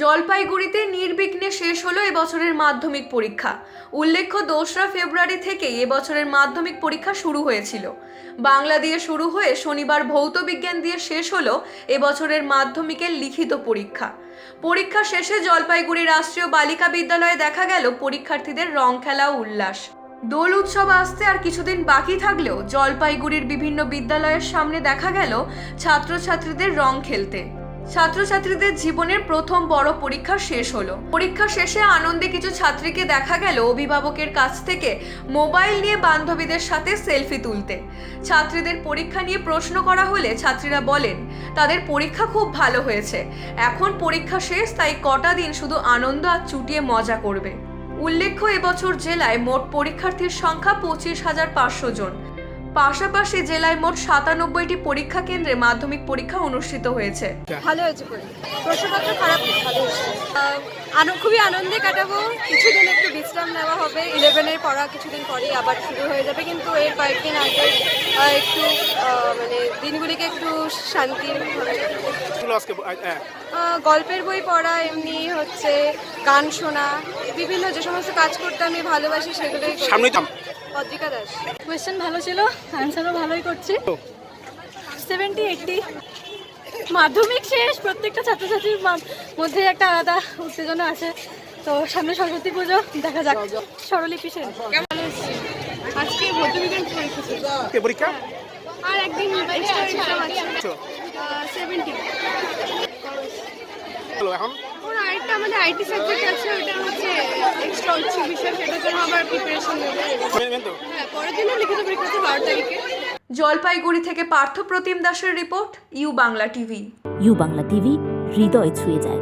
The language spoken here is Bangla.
জলপাইগুড়িতে নির্বিঘ্নে শেষ হলো এবছরের মাধ্যমিক পরীক্ষা। উল্লেখ্য, দোসরা ফেব্রুয়ারি থেকেই এবছরের মাধ্যমিক পরীক্ষা শুরু হয়েছিল। বাংলা দিয়ে শুরু হয়ে শনিবার ভৌত বিজ্ঞান দিয়ে শেষ হলো এবছরের মাধ্যমিকের লিখিত পরীক্ষা। পরীক্ষা শেষে জলপাইগুড়ি রাষ্ট্রীয় বালিকা বিদ্যালয়ে দেখা গেল পরীক্ষার্থীদের রং খেলা উল্লাস। দোল উৎসব আসতে আর কিছুদিন বাকি থাকলেও জলপাইগুড়ির বিভিন্ন বিদ্যালয়ের সামনে দেখা গেল ছাত্রছাত্রীদের রং খেলতে। ছাত্রছাত্রীদের জীবনের প্রথম বড় পরীক্ষা শেষ হলো। পরীক্ষা শেষে আনন্দে কিছু ছাত্রীকে দেখা গেল অভিভাবকের কাছ থেকে মোবাইল নিয়ে বান্ধবীদের সাথে সেলফি তুলতে। ছাত্রীদের পরীক্ষা নিয়ে প্রশ্ন করা হলে ছাত্রীরা বলেন, তাদের পরীক্ষা খুব ভালো হয়েছে। এখন পরীক্ষা শেষ, তাই কটা দিন শুধু আনন্দ আর চুটিয়ে মজা করবে। উল্লেখ্য, এবছর জেলায় মোট পরীক্ষার্থীর সংখ্যা পঁচিশ হাজার পাঁচশো জন। পাশাপাশি জেলায় মোট সাতানব্বইটি পরীক্ষা কেন্দ্রে মাধ্যমিক পরীক্ষা অনুষ্ঠিত হয়েছে। ভালো হয়েছে প্রশ্নপত্র খারাপ ভালো আনো- খুবই আনন্দে কাটাবো। কিছুদিন একটু বিশ্রাম নেওয়া হবে। ইলেভেনের পড়া কিছুদিন পরেই আবার শুরু হয়ে যাবে। কিন্তু এর কয়েকদিন আগে একটু মানে দিনগুলিকে একটু শান্তি হ্যাঁ। গল্পের বই পড়া এমনি হচ্ছে গান শোনা বিভিন্ন যে সমস্ত কাজ করতে আমি ভালোবাসি সেগুলোই দাম পত্রিকা দাস। কোয়েশ্চেন ভালো ছিল অ্যান্সারও ভালোই করছি। সেভেন্টি এইটটি মাধ্যমিক শেষ প্রত্যেকটা ছাত্রছাত্রীর মা- মধ্যে একটা আলাদা উত্তেজনা আছে। তো সামনে সরস্বতী পুজো দেখা যাক। স্বরলিপি সেন আজকে ভৌতবিজ্ঞান পরীক্ষা? পরীক্ষা আর একদিন সেভেন্টি এখন? আরেকটা আমাদের আইটি সাবজেক্ট আছে ওটা হচ্ছে এক্সট্রা উচ্চ বিষয় সেটার জন্য আবার প্রিপারেশন নেবে। হ্যাঁ পরের দিনও লিখিত পরীক্ষা আছে বারো তারিখে। জলপাইগুড়ি থেকে পার্থ প্রতিম দাসের report U Bangla TV. U Bangla TV হৃদয় ছুঁয়ে যায়।